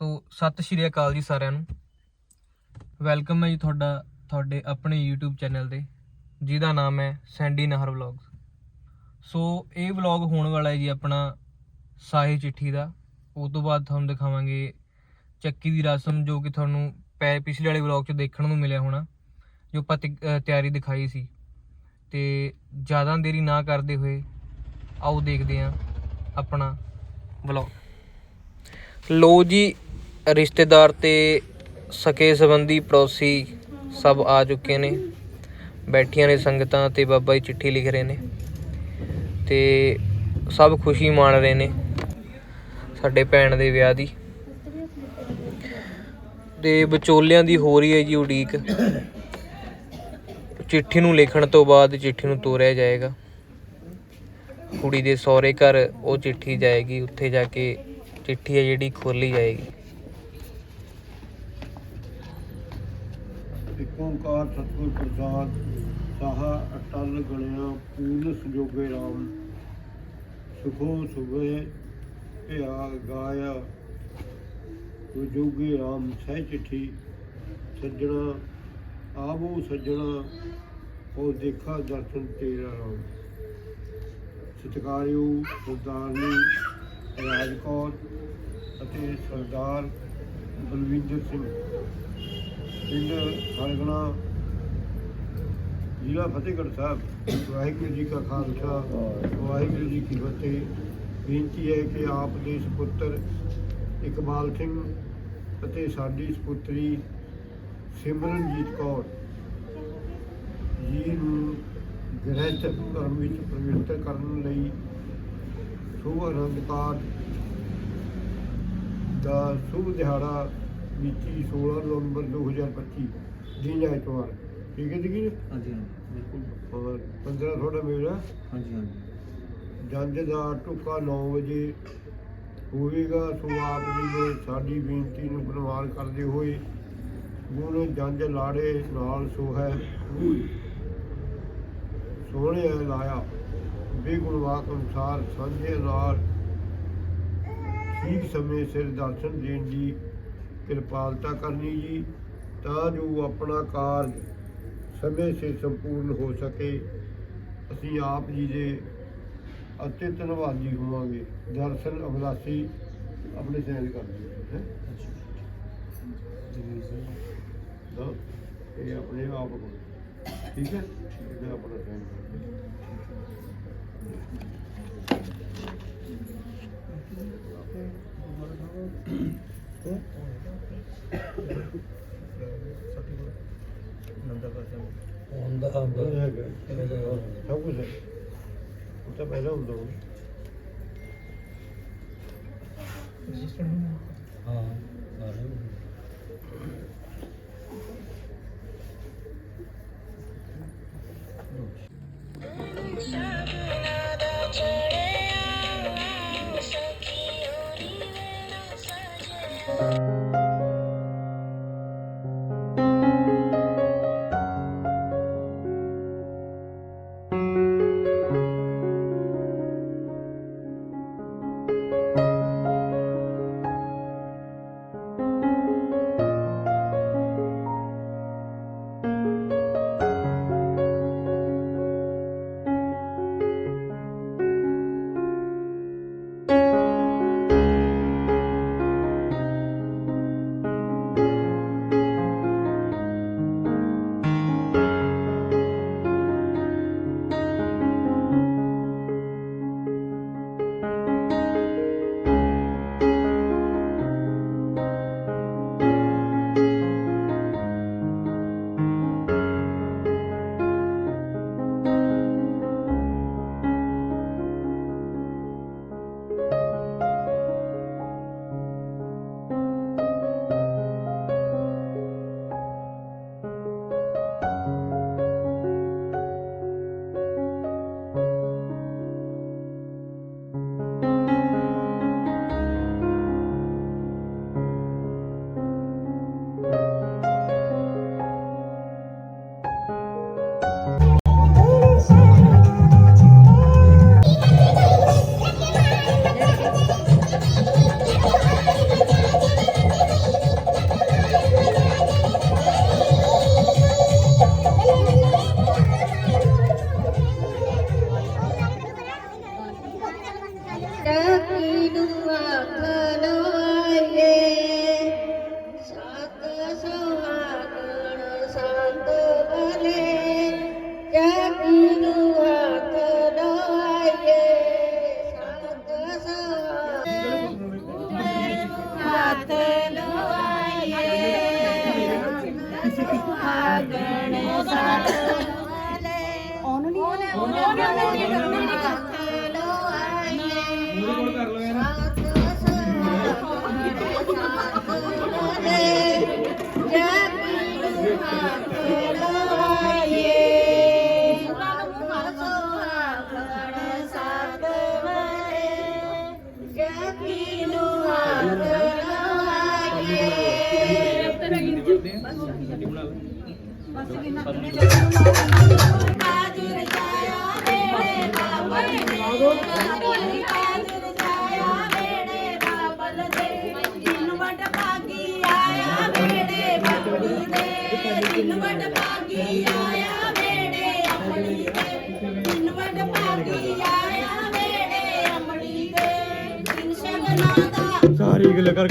ਸੋ ਸਤਿ ਸ਼੍ਰੀ ਅਕਾਲ ਜੀ ਸਾਰਿਆਂ ਨੂੰ। ਵੈਲਕਮ ਹੈ ਜੀ ਤੁਹਾਡਾ, ਤੁਹਾਡੇ ਆਪਣੇ YouTube ਚੈਨਲ ਤੇ, ਜਿਹਦਾ ਨਾਮ ਹੈ ਸੈਂਡੀ ਨਹਰ ਵਲੌਗਸ। ਸੋ ਇਹ ਵਲੌਗ ਹੋਣ ਵਾਲਾ ਹੈ ਜੀ ਆਪਣਾ ਸਾਹੀ ਚਿੱਠੀ ਦਾ। ਉਸ ਤੋਂ ਬਾਅਦ ਤੁਹਾਨੂੰ ਦਿਖਾਵਾਂਗੇ ਚੱਕੀ ਦੀ ਰਸਮ, ਜੋ ਕਿ ਤੁਹਾਨੂੰ ਪੈ, ਪਿਛਲੇ ਵਾਲੇ ਵਲੌਗ 'ਚ ਦੇਖਣ ਨੂੰ ਮਿਲਿਆ ਹੋਣਾ, ਜੋ ਆਪਾਂ ਤਿਆਰੀ ਦਿਖਾਈ ਸੀ। ਤੇ ਜ਼ਿਆਦਾ ਦੇਰੀ ਨਾ ਕਰਦੇ ਹੋਏ ਆਓ ਦੇਖਦੇ ਹਾਂ ਆਪਣਾ ਵਲੌਗ। ਲੋ ਜੀ, ਰਿਸ਼ਤੇਦਾਰ ਤੇ ਸਕੇ ਸੰਬੰਧੀ ਪੜੋਸੀ ਸਭ ਆ ਚੁੱਕੇ ਨੇ। ਬੈਠੀਆਂ ਨੇ ਸੰਗਤਾਂ ਤੇ ਬਾਬਾ ਜੀ ਚਿੱਠੀ ਲਿਖ ਰਹੇ ਨੇ ਤੇ ਸਭ ਖੁਸ਼ੀ ਮਾਣ ਰਹੇ ਨੇ ਸਾਡੇ ਭੈਣ ਦੇ ਵਿਆਹ ਦੀ। ਤੇ ਵਿਚੋਲਿਆਂ ਦੀ ਹੋ ਰਹੀ ਹੈ ਜੀ ਉਡੀਕ। ਚਿੱਠੀ ਨੂੰ ਲਿਖਣ ਤੋਂ ਬਾਅਦ ਚਿੱਠੀ ਨੂੰ ਤੋਰਿਆ ਜਾਏਗਾ। ਕੁੜੀ ਦੇ ਸਹੁਰੇ ਘਰ ਉਹ ਚਿੱਠੀ ਜਾਏਗੀ, ਉੱਥੇ ਜਾ ਕੇ ਚਿੱਠੀ ਹੈ ਜਿਹੜੀ ਖੋਲੀ ਜਾਏਗੀ। ਓੰਕਾਰ ਸਤਿਗੁਰ ਪ੍ਰਸਾਦ, ਸਾਹਾ ਅਟਲ ਗਣਿਆ, ਪੂਰਨ ਸੰਜੋਗੇ ਰਾਮ। ਸੁਖੋ ਸੁਭੇ ਭਿਆ ਗਾਇਆ ਜੋਗੇ ਰਾਮ, ਸਹਿ ਚਿੱਠੀ ਸੱਜਣਾ, ਆਵੋ ਸੱਜਣਾ ਉਹ ਦੇਖਾ ਦਰਸ਼ਨ ਤੇਰਾ ਰਾਮ। ਸਤਿਕਾਰਯੋਗ ਸਰਦਾਰਨੀ ਰਾਜ ਕੌਰ ਅਤੇ ਸਰਦਾਰ ਬਲਵਿੰਦਰ ਸਿੰਘ। ਪਿੰਡ ਖੜਗਣਾ ਜ਼ਿਲ੍ਹਾ ਫਤਿਹਗੜ੍ਹ ਸਾਹਿਬ। ਵਾਹਿਗੁਰੂ ਜੀ ਕਾ ਖਾਲਸਾ, ਵਾਹਿਗੁਰੂ ਜੀ ਕੀ ਫਤਿਹ। ਬੇਨਤੀ ਹੈ ਕਿ ਆਪ ਦੇ ਸੁਪੁੱਤਰ ਇਕਬਾਲ ਸਿੰਘ ਅਤੇ ਸਾਡੀ ਸੁਪੁੱਤਰੀ ਸਿਮਰਨਜੀਤ ਕੌਰ ਜੀ ਨੂੰ ਗ੍ਰਹਿਤ ਧਰਮ ਵਿੱਚ ਪ੍ਰਵਿੱਤਰ ਕਰਨ ਲਈ ਸ਼ੁਭ ਆਨੰਦ ਕਾਰਜ ਦਾ ਸ਼ੁਭ ਦਿਹਾੜਾ ਮਿਤੀ 16 ਨਵੰਬਰ 2025 ਦਿਨ ਐਤਵਾਰ ਠੀਕ ਹੈ ਜੀ ਹਾਂਜੀ ਬਿਲਕੁਲ। ਔਰ 15 ਤੁਹਾਡਾ ਮੇਰਾ? ਹਾਂਜੀ ਹਾਂਜੀ। ਜੰਜ ਦਾ ਟੁੱਕਾ 9 ਵਜੇ ਹੋਵੇਗਾ ਸੋ ਆਪ ਜੀ ਨੇ ਸਾਡੀ ਬੇਨਤੀ ਨੂੰ ਪ੍ਰਵਾਨ ਕਰਦੇ ਹੋਏ ਗੁਣ ਜੰਜ ਲਾੜੇ ਨਾਲ ਸੋਹੈ ਸੋਹਣੇ ਲਾਇਆ। ਬੇਗੁਣ ਵਾਕ ਅਨੁਸਾਰ ਸਾਂਝੇ ਨਾਲ ਠੀਕ ਸਮੇਂ ਸਿਰ ਦਰਸ਼ਨ ਦੇਣ ਦੀ ਕਿਰਪਾਲਤਾ ਕਰਨੀ ਜੀ, ਤਾਂ ਜੋ ਆਪਣਾ ਕਾਰਜ ਸਮੇਂ ਸਿਰ ਸੰਪੂਰਨ ਹੋ ਸਕੇ। ਅਸੀਂ ਆਪ ਜੀ ਦੇ ਅਤੇ ਧੰਨਵਾਦੀ ਹੋਵਾਂਗੇ। ਦਰਸ਼ਨ ਅਭਿਲਾਸ਼ੀ ਆਪਣੇ ਸੈਨ ਕਰ ਦਿਓ ਹੈ? ਤਾਂ ਇਹ ਆਪਣੇ ਆਪ ਕੋਲ। ਠੀਕ ਹੈ? ਇਹ ਆਪਣਾ ਸੈਨ ਕਰ ਦਿਓ ਹੈਗਾ ਸਭ ਕੁਝ ਹੈ ਉਹ ਤਾਂ ਪਹਿਲਾਂ ਹੁੰਦਾ ਹੁਣ ਹਾਂ ਉਹਨੂੰ ਸਾਰੀ ਗੱਲ ਕਰ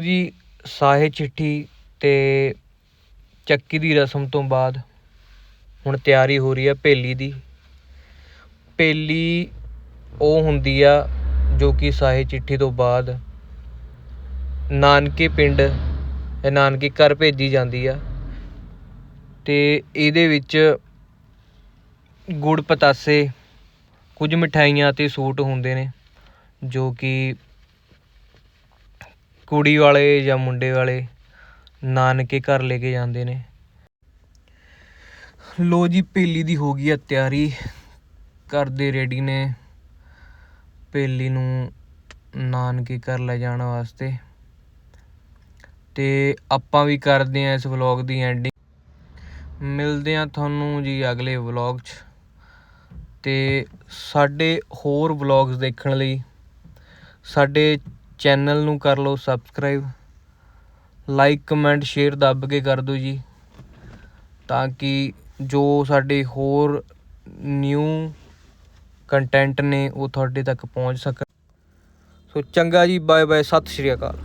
ਲੋ ਜੀ, ਸਾਹੇ ਚਿੱਠੀ ਅਤੇ ਚੱਕੀ ਦੀ ਰਸਮ ਤੋਂ ਬਾਅਦ ਹੁਣ ਤਿਆਰੀ ਹੋ ਰਹੀ ਹੈ ਭੇਲੀ ਦੀ। ਭੇਲੀ ਉਹ ਹੁੰਦੀ ਆ ਜੋ ਕਿ ਸਾਹੇ ਚਿੱਠੀ ਤੋਂ ਬਾਅਦ ਨਾਨਕੇ ਪਿੰਡ ਜਾਂ ਨਾਨਕੇ ਘਰ ਭੇਜੀ ਜਾਂਦੀ ਆ ਤੇ ਇਹਦੇ ਵਿੱਚ ਗੁੜ ਪਤਾਸੇ, ਕੁਝ ਮਿਠਾਈਆਂ ਅਤੇ ਸੂਟ ਹੁੰਦੇ ਨੇ ਜੋ ਕਿ ਕੁੜੀ ਵਾਲੇ ਜਾਂ ਮੁੰਡੇ ਵਾਲੇ ਨਾਨਕੇ ਘਰ ਲੈ ਕੇ ਜਾਂਦੇ ਨੇ। ਲੋ ਜੀ, ਪੇਲੀ ਦੀ ਹੋ ਗਈ ਆ ਤਿਆਰੀ। ਕਰਦੇ ਰੈਡੀ ਨੇ। ਪੇਲੀ ਨੂੰ ਨਾਨਕੇ ਘਰ ਲੈ ਜਾਣ ਵਾਸਤੇ। ਤੇ ਆਪਾਂ ਵੀ ਕਰਦੇ ਆ ਇਸ ਵਲੌਗ ਦੀ ਐਂਡਿੰਗ ਮਿਲਦੇ ਆ ਤੁਹਾਨੂੰ ਜੀ ਅਗਲੇ ਵਲੌਗ 'ਚ। ਤੇ ਸਾਡੇ ਹੋਰ ਵਲੌਗਸ ਦੇਖਣ ਲਈ ਸਾਡੇ ਚੈਨਲ ਨੂੰ ਕਰ ਲਓ ਸਬਸਕ੍ਰਾਈਬ ਲਾਈਕ ਕਮੈਂਟ ਸ਼ੇਅਰ ਦੱਬ ਕੇ ਕਰ ਦਿਓ ਜੀ, ਤਾਂ ਕਿ ਜੋ ਸਾਡੇ ਹੋਰ ਨਿਊ ਕੰਟੈਂਟ ਨੇ ਉਹ ਤੁਹਾਡੇ ਤੱਕ ਪਹੁੰਚ ਸਕਣ। ਸੋ ਚੰਗਾ ਜੀ ਬਾਏ ਬਾਏ ਸਤਿ ਸ਼੍ਰੀ ਅਕਾਲ।